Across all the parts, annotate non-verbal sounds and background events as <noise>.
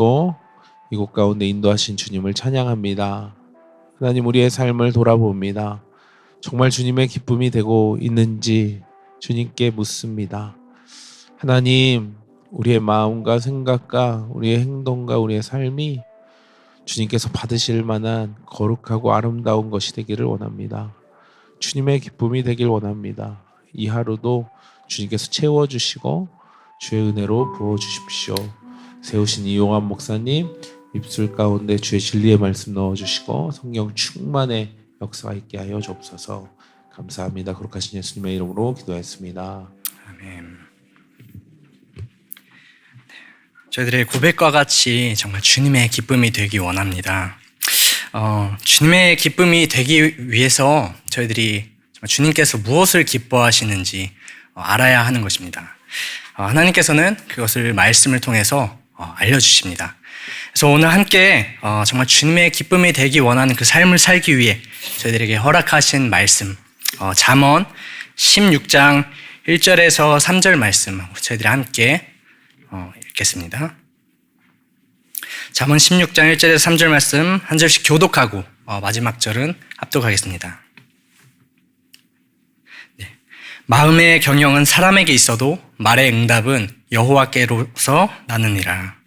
주시고 이곳 가운데 인도하신 주님을 찬양합니다. 하나님 우리의 삶을 돌아봅니다. 정말 주님의 기쁨이 되고 있는지 주님께 묻습니다. 하나님 우리의 마음과 생각과 우리의 행동과 우리의 삶이 주님께서 받으실 만한 거룩하고 아름다운 것이 되기를 원합니다. 주님의 기쁨이 되길 원합니다. 이 하루도 주님께서 채워주시고 주의 은혜로 부어주십시오. 세우신 이용한 목사님 입술 가운데 주의 진리의 말씀 넣어주시고 성령 충만의 역사가 있게 하여 주옵소서. 감사합니다. 거룩하신 예수님의 이름으로 기도했습니다. 아멘. 저희들의 고백과 같이 정말 주님의 기쁨이 되기 원합니다. 어, 주님의 기쁨이 되기 위해서 저희들이 주님께서 무엇을 기뻐하시는지 어, 알아야 하는 것입니다. 어, 하나님께서는 그것을 말씀을 통해서 어, 알려주십니다. 그래서 오늘 함께 어, 정말 주님의 기쁨이 되기 원하는 그 삶을 살기 위해 저희들에게 허락하신 말씀, 어, 잠언 16장 1절에서 3절 말씀 저희들이 함께 어, 읽겠습니다. 잠언 16장 1절에서 3절 말씀 한 절씩 교독하고 어, 마지막 절은 합독하겠습니다. 네. 마음의 경영은 사람에게 있어도 말의 응답은 여호와께로서 나느니라.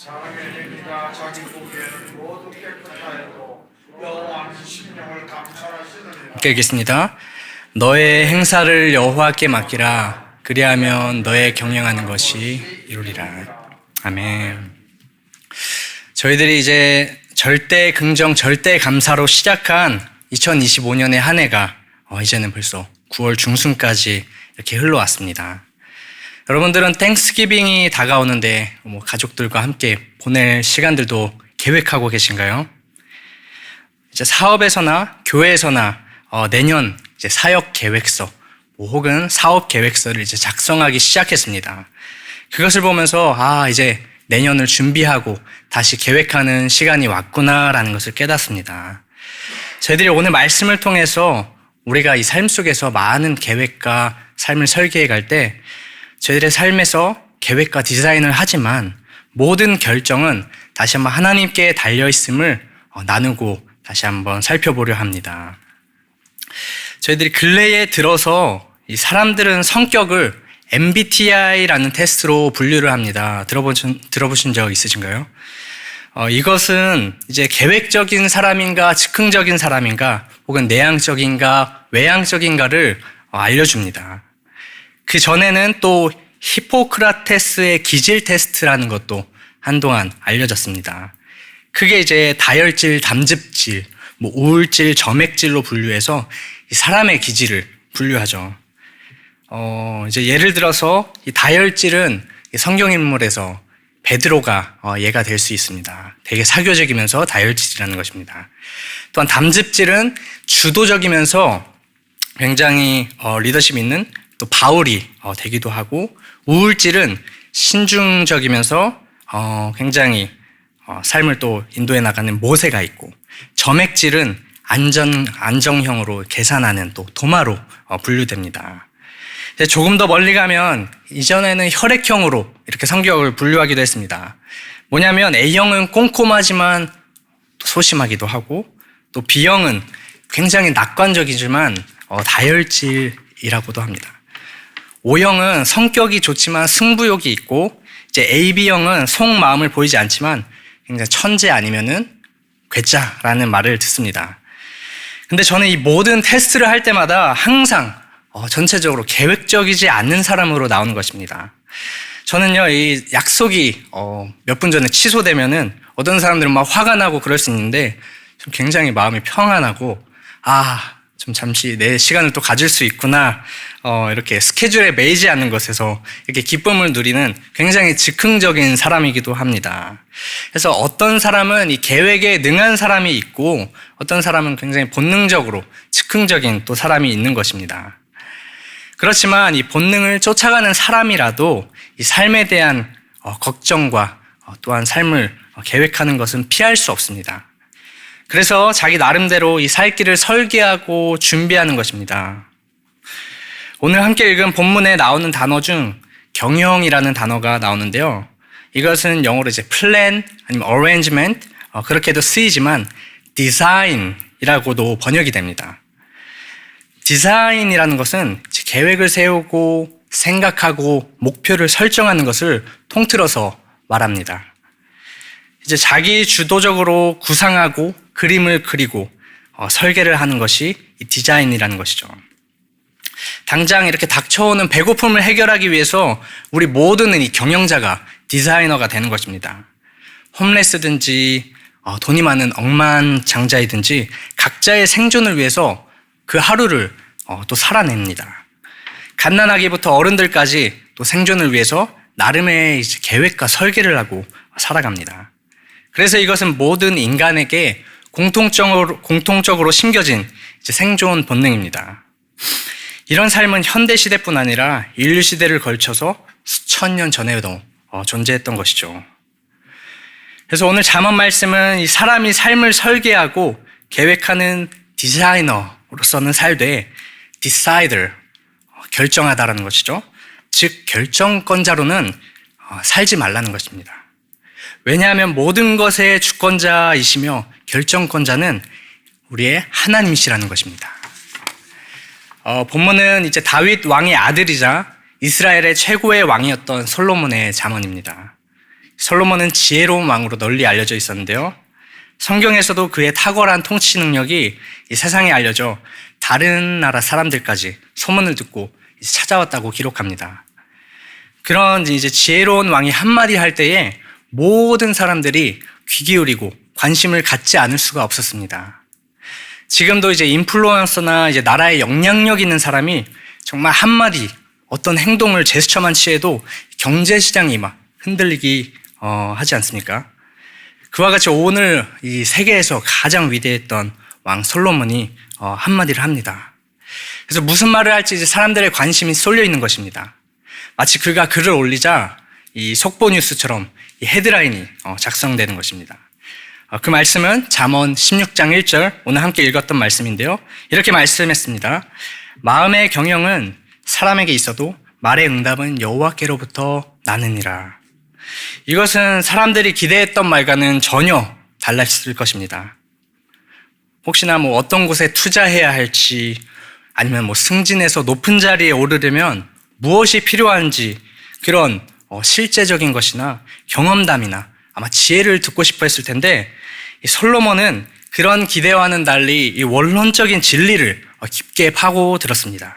사람의 행위가 자기 보기에는 모두 깨끗하여도 여호와는 심령을 감찰하시느니라. 읽겠습니다. 너의 행사를 여호와께 맡기라. 그리하면 너의 경영하는 것이 이루리라. 아멘. 저희들이 이제 절대 긍정, 절대 감사로 시작한 2025년의 한 해가 어, 이제는 벌써 9월 중순까지 이렇게 흘러왔습니다. 여러분들은 땡스기빙이 다가오는데 뭐 가족들과 함께 보낼 시간들도 계획하고 계신가요? 이제 사업에서나 교회에서나 어, 내년 이제 사역 계획서 뭐 혹은 사업 계획서를 이제 작성하기 시작했습니다. 그것을 보면서 아 이제 내년을 준비하고 다시 계획하는 시간이 왔구나라는 것을 깨닫습니다. 저희들이 오늘 말씀을 통해서 우리가 이 삶 속에서 많은 계획과 삶을 설계해 갈 때 저희들의 삶에서 계획과 디자인을 하지만 모든 결정은 다시 한번 하나님께 달려 있음을 어, 나누고 다시 한번 살펴보려 합니다. 저희들이 근래에 들어서 이 사람들은 성격을 MBTI라는 테스트로 분류를 합니다. 들어보신, 들어보신 적 있으신가요? 어, 이것은 이제 계획적인 사람인가, 즉흥적인 사람인가, 혹은 내향적인가, 외향적인가를 어, 알려줍니다. 그 전에는 또 히포크라테스의 기질 테스트라는 것도 한동안 알려졌습니다. 그게 이제 다혈질, 담즙질, 뭐 우울질, 점액질로 분류해서 이 사람의 기질을 분류하죠. 어, 이제 예를 들어서 이 다혈질은 이 성경 인물에서 베드로가 어, 예가 될 수 있습니다. 되게 사교적이면서 다혈질이라는 것입니다. 또한 담즙질은 주도적이면서 굉장히 어, 리더십 있는 또 바울이 어, 되기도 하고 우울질은 신중적이면서 어, 굉장히 어, 삶을 또 인도해 나가는 모세가 있고 점액질은 안전 안정형으로 계산하는 또 도마로 어, 분류됩니다. 조금 더 멀리 가면 이전에는 혈액형으로 이렇게 성격을 분류하기도 했습니다. 뭐냐면 A형은 꼼꼼하지만 또 소심하기도 하고 또 B형은 굉장히 낙관적이지만 어, 다혈질이라고도 합니다. O형은 성격이 좋지만 승부욕이 있고 이제 AB형은 속마음을 보이지 않지만 굉장히 천재 아니면은 괴짜라는 말을 듣습니다. 근데 저는 이 모든 테스트를 할 때마다 항상 어, 전체적으로 계획적이지 않는 사람으로 나오는 것입니다. 저는요, 이 약속이 어, 몇 분 전에 취소되면은 어떤 사람들은 막 화가 나고 그럴 수 있는데 좀 굉장히 마음이 평안하고 아, 좀 잠시 내 시간을 또 가질 수 있구나. 어, 이렇게 스케줄에 매이지 않는 것에서 이렇게 기쁨을 누리는 굉장히 즉흥적인 사람이기도 합니다. 그래서 어떤 사람은 이 계획에 능한 사람이 있고 어떤 사람은 굉장히 본능적으로 즉흥적인 또 사람이 있는 것입니다. 그렇지만 이 본능을 쫓아가는 사람이라도 이 삶에 대한 어, 걱정과 어, 또한 삶을 어, 계획하는 것은 피할 수 없습니다. 그래서 자기 나름대로 이 살 길을 설계하고 준비하는 것입니다. 오늘 함께 읽은 본문에 나오는 단어 중 경영이라는 단어가 나오는데요. 이것은 영어로 이제 plan 아니면 arrangement 어, 그렇게도 쓰이지만 design이라고도 번역이 됩니다. 디자인이라는 것은 계획을 세우고 생각하고 목표를 설정하는 것을 통틀어서 말합니다. 이제 자기 주도적으로 구상하고 그림을 그리고 어, 설계를 하는 것이 이 디자인이라는 것이죠. 당장 이렇게 닥쳐오는 배고픔을 해결하기 위해서 우리 모두는 이 경영자가 디자이너가 되는 것입니다. 홈레스든지 어, 돈이 많은 억만장자이든지 각자의 생존을 위해서 그 하루를 어, 또 살아냅니다. 갓난아기부터 어른들까지 또 생존을 위해서 나름의 계획과 설계를 하고 살아갑니다. 그래서 이것은 모든 인간에게 공통적으로, 공통적으로 심겨진 생존 본능입니다. 이런 삶은 현대 시대뿐 아니라 인류 시대를 걸쳐서 수천 년 전에도 어, 존재했던 것이죠. 그래서 오늘 잠언 말씀은 이 사람이 삶을 설계하고 계획하는 디자이너로서는 살되 decider 어, 결정하다라는 것이죠. 즉 결정권자로는 어, 살지 말라는 것입니다. 왜냐하면 모든 것의 주권자이시며 결정권자는 우리의 하나님이시라는 것입니다. 어, 본문은 이제 다윗 왕의 아들이자 이스라엘의 최고의 왕이었던 솔로몬의 잠언입니다. 솔로몬은 지혜로운 왕으로 널리 알려져 있었는데요. 성경에서도 그의 탁월한 통치 능력이 이 세상에 알려져 다른 나라 사람들까지 소문을 듣고 찾아왔다고 기록합니다. 그런 이제 지혜로운 왕이 한마디 할 때에 모든 사람들이 귀 기울이고 관심을 갖지 않을 수가 없었습니다. 지금도 이제 인플루언서나 이제 나라에 영향력 있는 사람이 정말 한마디 어떤 행동을 제스처만 취해도 경제 시장이 막 흔들리기 어, 하지 않습니까? 그와 같이 오늘 이 세계에서 가장 위대했던 왕 솔로몬이 어, 한마디를 합니다. 그래서 무슨 말을 할지 이제 사람들의 관심이 쏠려 있는 것입니다. 마치 그가 글을 올리자 이 속보 뉴스처럼 이 헤드라인이 어, 작성되는 것입니다. 어, 그 말씀은 잠언 16장 1절 오늘 함께 읽었던 말씀인데요. 이렇게 말씀했습니다. 마음의 경영은 사람에게 있어도 말의 응답은 여호와께로부터 나느니라. 이것은 사람들이 기대했던 말과는 전혀 달랐을 것입니다. 혹시나 뭐 어떤 곳에 투자해야 할지 아니면 뭐 승진해서 높은 자리에 오르려면 무엇이 필요한지 그런 어, 실제적인 것이나 경험담이나 아마 지혜를 듣고 싶어 했을 텐데 이 솔로몬은 그런 기대와는 달리 이 원론적인 진리를 어, 깊게 파고 들었습니다.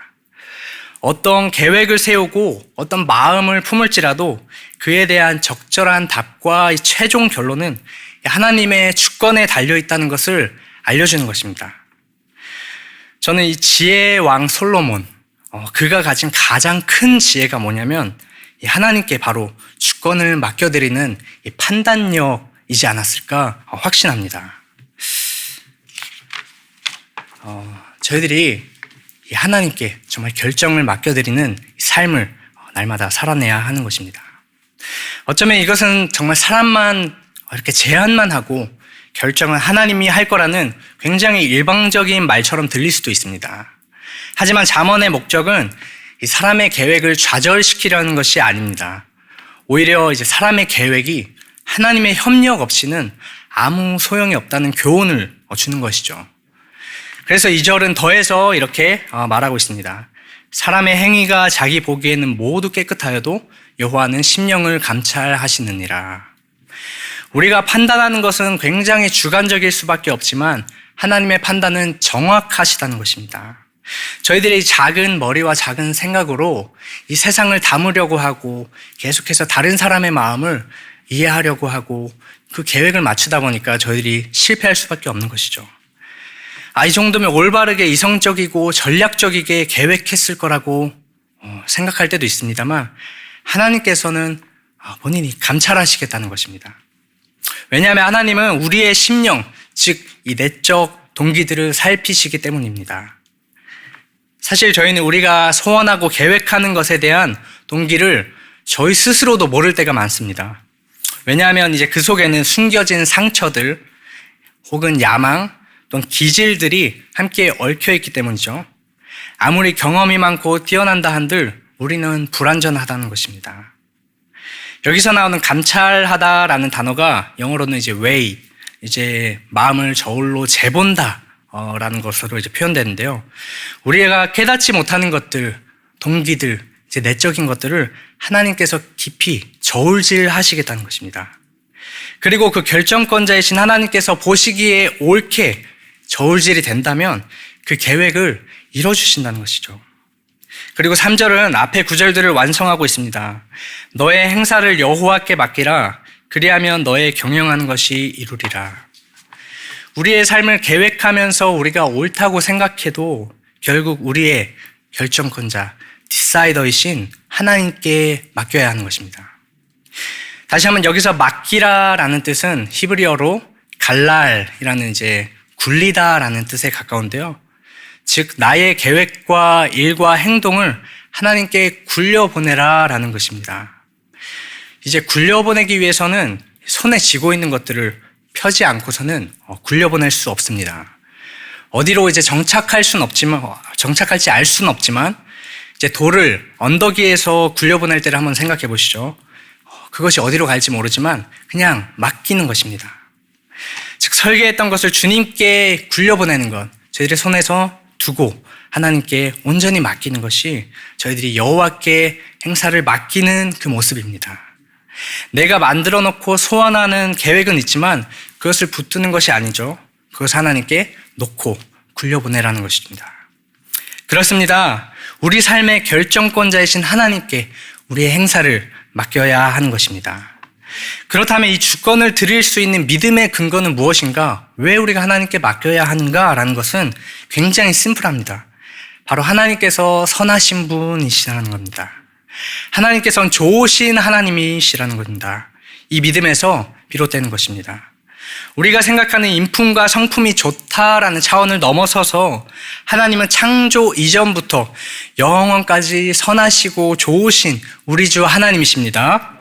어떤 계획을 세우고 어떤 마음을 품을지라도 그에 대한 적절한 답과 이 최종 결론은 하나님의 주권에 달려 있다는 것을 알려주는 것입니다. 저는 이 지혜의 왕 솔로몬, 어, 그가 가진 가장 큰 지혜가 뭐냐면 이 하나님께 바로 주권을 맡겨드리는 이 판단력이지 않았을까 어, 확신합니다. 어, 저희들이 이 하나님께 정말 결정을 맡겨드리는 삶을 어, 날마다 살아내야 하는 것입니다. 어쩌면 이것은 정말 사람만 이렇게 제안만 하고 결정은 하나님이 할 거라는 굉장히 일방적인 말처럼 들릴 수도 있습니다. 하지만 잠언의 목적은 이 사람의 계획을 좌절시키려는 것이 아닙니다. 오히려 이제 사람의 계획이 하나님의 협력 없이는 아무 소용이 없다는 교훈을 주는 것이죠. 그래서 이 절은 더해서 이렇게 어, 말하고 있습니다. 사람의 행위가 자기 보기에는 모두 깨끗하여도 여호와는 심령을 감찰하시느니라. 우리가 판단하는 것은 굉장히 주관적일 수밖에 없지만 하나님의 판단은 정확하시다는 것입니다. 저희들이 작은 머리와 작은 생각으로 이 세상을 담으려고 하고 계속해서 다른 사람의 마음을 이해하려고 하고 그 계획을 맞추다 보니까 저희들이 실패할 수밖에 없는 것이죠. 아, 이 정도면 올바르게 이성적이고 전략적이게 계획했을 거라고 어, 생각할 때도 있습니다만 하나님께서는 아, 본인이 감찰하시겠다는 것입니다. 왜냐하면 하나님은 우리의 심령, 즉, 이 내적 동기들을 살피시기 때문입니다. 사실 저희는 우리가 소원하고 계획하는 것에 대한 동기를 저희 스스로도 모를 때가 많습니다. 왜냐하면 이제 그 속에는 숨겨진 상처들 혹은 야망 또는 기질들이 함께 얽혀 있기 때문이죠. 아무리 경험이 많고 뛰어난다 한들 우리는 불완전하다는 것입니다. 여기서 나오는 감찰하다라는 단어가 영어로는 이제 weigh, 이제 마음을 저울로 재본다. 어, 라는 것으로 이제 표현되는데요. 우리가 깨닫지 못하는 것들, 동기들, 이제 내적인 것들을 하나님께서 깊이 저울질 하시겠다는 것입니다. 그리고 그 결정권자이신 하나님께서 보시기에 옳게 저울질이 된다면 그 계획을 이뤄주신다는 것이죠. 그리고 3절은 앞에 구절들을 완성하고 있습니다. 너의 행사를 여호와께 맡기라. 그리하면 너의 경영하는 것이 이루리라. 우리의 삶을 계획하면서 우리가 옳다고 생각해도 결국 우리의 결정권자, 디사이더이신 하나님께 맡겨야 하는 것입니다. 다시 한번 여기서 맡기라라는 뜻은 히브리어로 갈랄이라는 이제 굴리다라는 뜻에 가까운데요. 즉 나의 계획과 일과 행동을 하나님께 굴려보내라라는 것입니다. 이제 굴려보내기 위해서는 손에 쥐고 있는 것들을 펴지 않고서는 어, 굴려보낼 수 없습니다. 어디로 이제 정착할 수는 없지만 어, 정착할지 알 수는 없지만 이제 돌을 언덕 위에서 굴려보낼 때를 한번 생각해 보시죠. 어, 그것이 어디로 갈지 모르지만 그냥 맡기는 것입니다. 즉 설계했던 것을 주님께 굴려보내는 것, 저희들의 손에서 두고 하나님께 온전히 맡기는 것이 저희들이 여호와께 행사를 맡기는 그 모습입니다. 내가 만들어 놓고 소원하는 계획은 있지만 그것을 붙드는 것이 아니죠. 그것을 하나님께 놓고 굴려보내라는 것입니다. 그렇습니다. 우리 삶의 결정권자이신 하나님께 우리의 행사를 맡겨야 하는 것입니다. 그렇다면 이 주권을 드릴 수 있는 믿음의 근거는 무엇인가? 왜 우리가 하나님께 맡겨야 하는가 라는 것은 굉장히 심플합니다. 바로 하나님께서 선하신 분이시라는 겁니다. 하나님께서는 좋으신 하나님이시라는 겁니다. 이 믿음에서 비롯되는 것입니다. 우리가 생각하는 인품과 성품이 좋다라는 차원을 넘어서서 하나님은 창조 이전부터 영원까지 선하시고 좋으신 우리 주 하나님이십니다.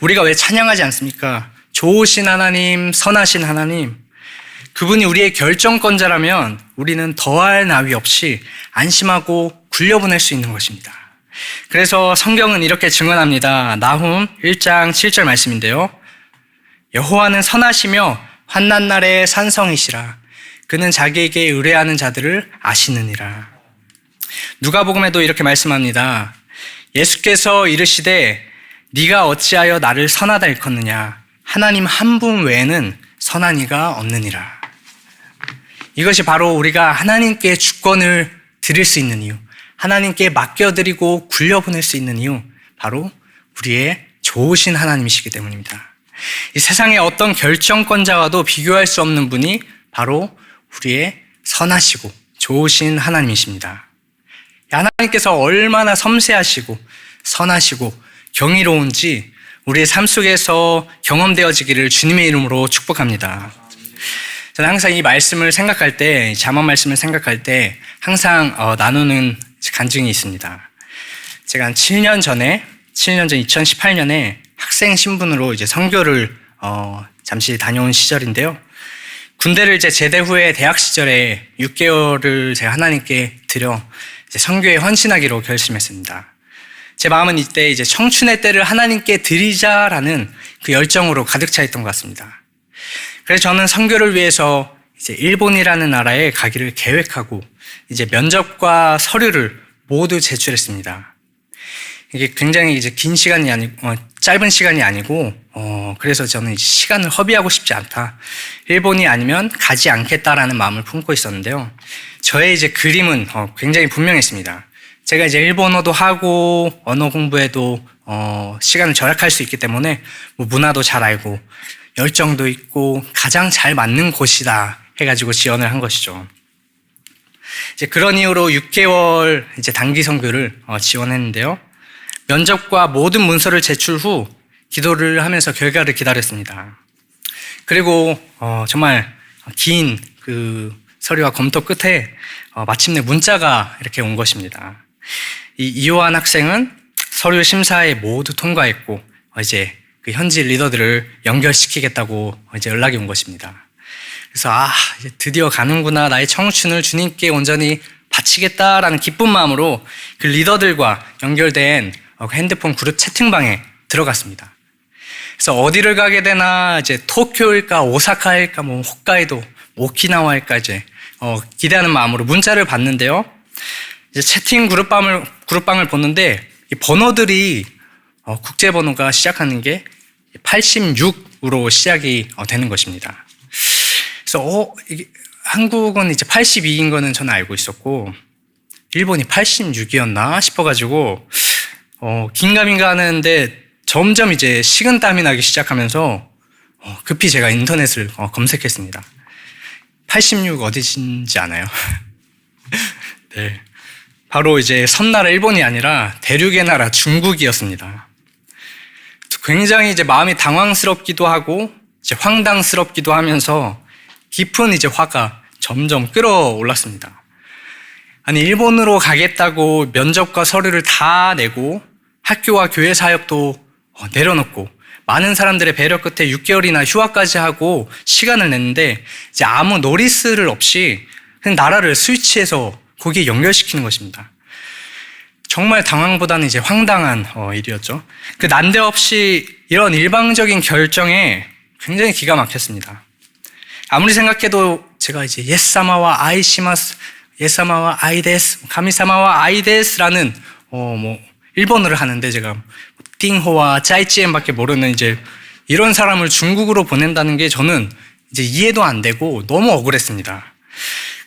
우리가 왜 찬양하지 않습니까? 좋으신 하나님, 선하신 하나님. 그분이 우리의 결정권자라면 우리는 더할 나위 없이 안심하고 굴려보낼 수 있는 것입니다. 그래서 성경은 이렇게 증언합니다. 나훔 1장 7절 말씀인데요. 여호와는 선하시며 환난 날에 산성이시라. 그는 자기에게 의뢰하는 자들을 아시느니라. 누가복음에도 이렇게 말씀합니다. 예수께서 이르시되 네가 어찌하여 나를 선하다 일컫느냐 하나님 한 분 외에는 선한 이가 없느니라. 이것이 바로 우리가 하나님께 주권을 드릴 수 있는 이유, 하나님께 맡겨드리고 굴려보낼 수 있는 이유, 바로 우리의 좋으신 하나님이시기 때문입니다. 이 세상의 어떤 결정권자와도 비교할 수 없는 분이 바로 우리의 선하시고 좋으신 하나님이십니다. 하나님께서 얼마나 섬세하시고 선하시고 경이로운지 우리의 삶 속에서 경험되어지기를 주님의 이름으로 축복합니다. 저는 항상 이 말씀을 생각할 때, 자만 말씀을 생각할 때 항상 어, 나누는 간증이 있습니다. 제가 한 7년 전에, 7년 전 2018년에 학생 신분으로 이제 선교를 어, 잠시 다녀온 시절인데요. 군대를 이제 제대 후에 대학 시절에 6개월을 제가 하나님께 드려 이제 선교에 헌신하기로 결심했습니다. 제 마음은 이때 이제 청춘의 때를 하나님께 드리자라는 그 열정으로 가득 차 있던 것 같습니다. 그래서 저는 선교를 위해서 이제 일본이라는 나라에 가기를 계획하고 이제 면접과 서류를 모두 제출했습니다. 이게 굉장히 이제 긴 시간이 아니고 어, 짧은 시간이 아니고 어, 그래서 저는 시간을 허비하고 싶지 않다. 일본이 아니면 가지 않겠다라는 마음을 품고 있었는데요. 저의 이제 그림은 어, 굉장히 분명했습니다. 제가 이제 일본어도 하고 언어 공부에도 어, 시간을 절약할 수 있기 때문에 뭐 문화도 잘 알고 열정도 있고 가장 잘 맞는 곳이다 해가지고 지원을 한 것이죠. 이제 그런 이유로 6개월 이제 단기 선교를 어, 지원했는데요. 면접과 모든 문서를 제출 후 기도를 하면서 결과를 기다렸습니다. 그리고 어, 정말 긴 그 서류와 검토 끝에 어, 마침내 문자가 이렇게 온 것입니다. 이 이호한 학생은 서류 심사에 모두 통과했고 어, 이제 그 현지 리더들을 연결시키겠다고 이제 연락이 온 것입니다. 그래서 아 드디어 가는구나 나의 청춘을 주님께 온전히 바치겠다라는 기쁜 마음으로 그 리더들과 연결된 어, 그 핸드폰 그룹 채팅방에 들어갔습니다. 그래서 어디를 가게 되나 이제 도쿄일까 오사카일까 뭐 홋카이도 오키나와일까 이제 어, 기대하는 마음으로 문자를 받는데요. 이제 채팅 그룹방을 그룹방을 보는데 이 번호들이 어, 국제 번호가 시작하는 게 86으로 시작이 어, 되는 것입니다. 그래서 어, 한국은 이제 82인 거는 저는 알고 있었고 일본이 86이었나 싶어가지고 어, 긴가민가 하는데 점점 이제 식은땀이 나기 시작하면서 어, 급히 제가 인터넷을 어, 검색했습니다. 86 어디신지 아나요? <laughs> 네. 바로 이제 섬나라 일본이 아니라 대륙의 나라 중국이었습니다. 굉장히 이제 마음이 당황스럽기도 하고 이제 황당스럽기도 하면서 깊은 이제 화가 점점 끌어올랐습니다. 아니 일본으로 가겠다고 면접과 서류를 다 내고 학교와 교회 사역도 어, 내려놓고 많은 사람들의 배려 끝에 6개월이나 휴학까지 하고 시간을 냈는데 이제 아무 노리스를 없이 그냥 나라를 스위치해서 거기에 연결시키는 것입니다. 정말 당황보다는 이제 황당한 어, 일이었죠. 그 난데없이 이런 일방적인 결정에 굉장히 기가 막혔습니다. 아무리 생각해도 제가 이제 예사마와 아이시마스, 예사마와 아이데스, 가미사마와 아이데스라는 어 뭐 일본어를 하는데 제가 띵호와 짜이찌엔밖에 모르는 이제 이런 사람을 중국으로 보낸다는 게 저는 이제 이해도 안 되고 너무 억울했습니다.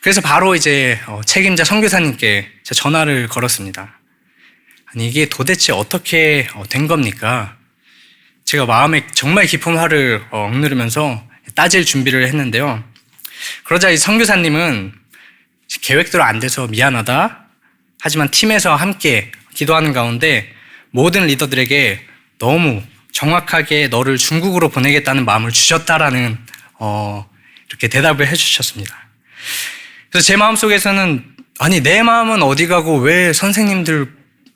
그래서 바로 이제 어, 책임자 선교사님께 전화를 걸었습니다. 아니 이게 도대체 어떻게 어, 된 겁니까? 제가 마음에 정말 깊은 화를 어, 억누르면서 따질 준비를 했는데요. 그러자 이 선교사님은 계획대로 안 돼서 미안하다. 하지만 팀에서 함께 기도하는 가운데 모든 리더들에게 너무 정확하게 너를 중국으로 보내겠다는 마음을 주셨다라는 어, 이렇게 대답을 해주셨습니다. 그래서 제 마음 속에서는 아니 내 마음은 어디 가고 왜 선생님들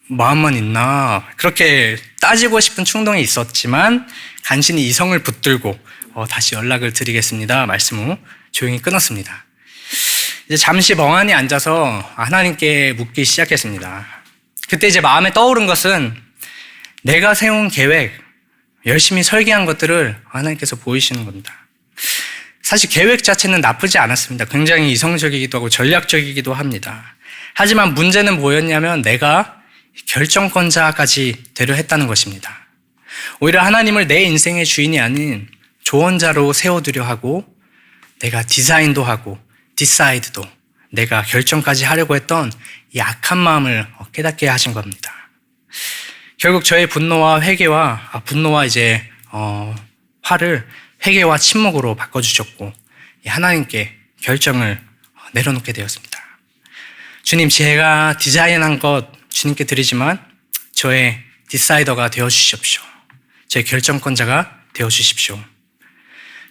마음만 있나 그렇게 따지고 싶은 충동이 있었지만 간신히 이성을 붙들고 어, 다시 연락을 드리겠습니다. 말씀 후 조용히 끊었습니다. 이제 잠시 멍하니 앉아서 하나님께 묻기 시작했습니다. 그때 이제 마음에 떠오른 것은 내가 세운 계획, 열심히 설계한 것들을 하나님께서 보이시는 겁니다. 사실 계획 자체는 나쁘지 않았습니다. 굉장히 이성적이기도 하고 전략적이기도 합니다. 하지만 문제는 뭐였냐면 내가 결정권자까지 되려 했다는 것입니다. 오히려 하나님을 내 인생의 주인이 아닌 조언자로 세워두려 하고 내가 디자인도 하고 디사이드도 내가 결정까지 하려고 했던 이 악한 마음을 깨닫게 하신 겁니다. 결국 저의 분노와 회개와 아, 분노와 이제 어, 화를 회개와 침묵으로 바꿔주셨고 하나님께 결정을 내려놓게 되었습니다. 주님, 제가 디자인한 것 주님께 드리지만 저의 디사이더가 되어 주십시오. 제 결정권자가 되어 주십시오.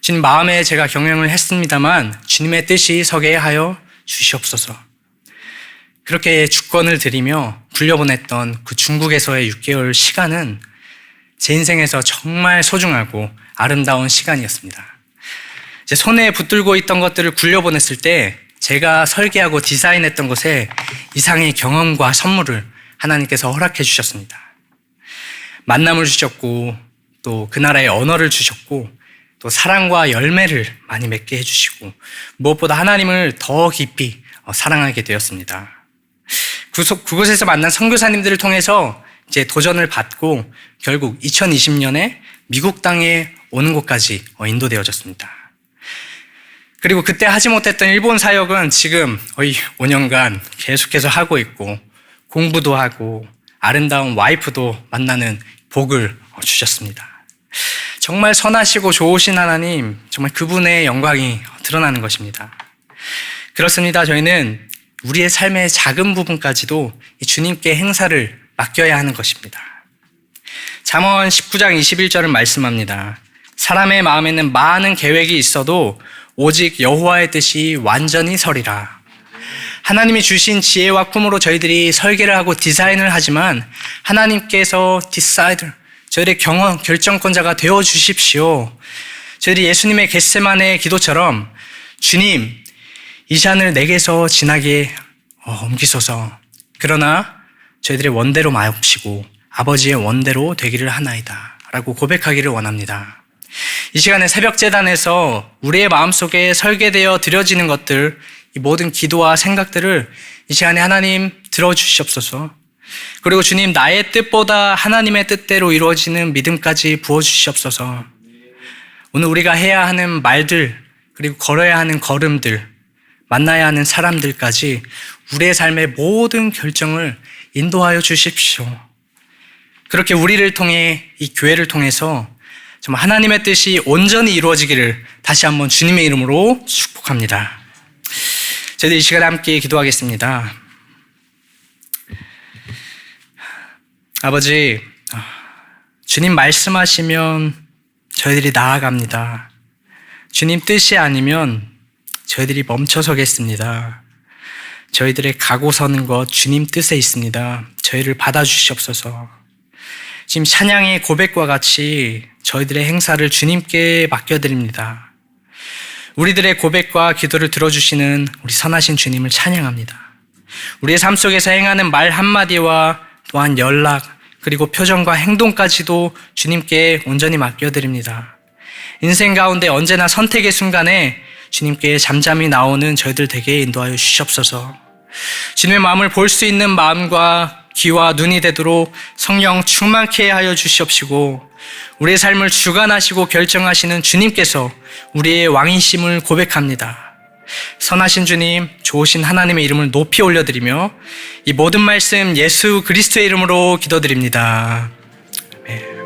주님 마음에 제가 경영을 했습니다만 주님의 뜻이 서게 하여 주시옵소서. 그렇게 주권을 드리며 불려보냈던 그 중국에서의 6개월 시간은 제 인생에서 정말 소중하고 아름다운 시간이었습니다. 제 손에 붙들고 있던 것들을 굴려보냈을 때 제가 설계하고 디자인했던 것에 이상의 경험과 선물을 하나님께서 허락해 주셨습니다. 만남을 주셨고 또 그 나라의 언어를 주셨고 또 사랑과 열매를 많이 맺게 해주시고 무엇보다 하나님을 더 깊이 어, 사랑하게 되었습니다. 그곳에서 만난 선교사님들을 통해서 이제 도전을 받고 결국 2020년에 미국 땅에 오는 곳까지 어, 인도되어졌습니다. 그리고 그때 하지 못했던 일본 사역은 지금 거의 5년간 계속해서 하고 있고 공부도 하고 아름다운 와이프도 만나는 복을 어, 주셨습니다. 정말 선하시고 좋으신 하나님, 정말 그분의 영광이 드러나는 것입니다. 그렇습니다. 저희는 우리의 삶의 작은 부분까지도 주님께 행사를 맡겨야 하는 것입니다. 잠언 19장 21절은 말씀합니다. 사람의 마음에는 많은 계획이 있어도 오직 여호와의 뜻이 완전히 서리라. 하나님이 주신 지혜와 꿈으로 저희들이 설계를 하고 디자인을 하지만 하나님께서 디사이드 저희들의 경험 결정권자가 되어 주십시오. 저희들이 예수님의 겟세만의 기도처럼 주님 이 잔을 내게서 지나게 어, 옮기소서. 그러나 저희들의 원대로 마옵시고 아버지의 원대로 되기를 하나이다. 라고 고백하기를 원합니다. 이 시간에 새벽 재단에서 우리의 마음속에 설계되어 드려지는 것들, 이 모든 기도와 생각들을 이 시간에 하나님 들어주시옵소서. 그리고 주님, 나의 뜻보다 하나님의 뜻대로 이루어지는 믿음까지 부어주시옵소서. 오늘 우리가 해야 하는 말들, 그리고 걸어야 하는 걸음들, 만나야 하는 사람들까지 우리의 삶의 모든 결정을 인도하여 주십시오. 그렇게 우리를 통해 이 교회를 통해서 정말 하나님의 뜻이 온전히 이루어지기를 다시 한번 주님의 이름으로 축복합니다. 저희들 이 시간에 함께 기도하겠습니다. 아버지, 주님 말씀하시면 저희들이 나아갑니다. 주님 뜻이 아니면 저희들이 멈춰서겠습니다. 저희들의 가고 서는 것 주님 뜻에 있습니다. 저희를 받아주시옵소서. 지금 찬양의 고백과 같이 저희들의 행사를 주님께 맡겨드립니다. 우리들의 고백과 기도를 들어주시는 우리 선하신 주님을 찬양합니다. 우리의 삶 속에서 행하는 말 한마디와 또한 연락, 그리고 표정과 행동까지도 주님께 온전히 맡겨드립니다. 인생 가운데 언제나 선택의 순간에 주님께 잠잠히 나오는 저희들 되게 인도하여 주시옵소서. 주님의 마음을 볼 수 있는 마음과 귀와 눈이 되도록 성령 충만케 하여 주시옵시고 우리의 삶을 주관하시고 결정하시는 주님께서 우리의 왕이심을 고백합니다. 선하신 주님, 좋으신 하나님의 이름을 높이 올려드리며 이 모든 말씀 예수 그리스도의 이름으로 기도드립니다. 아멘.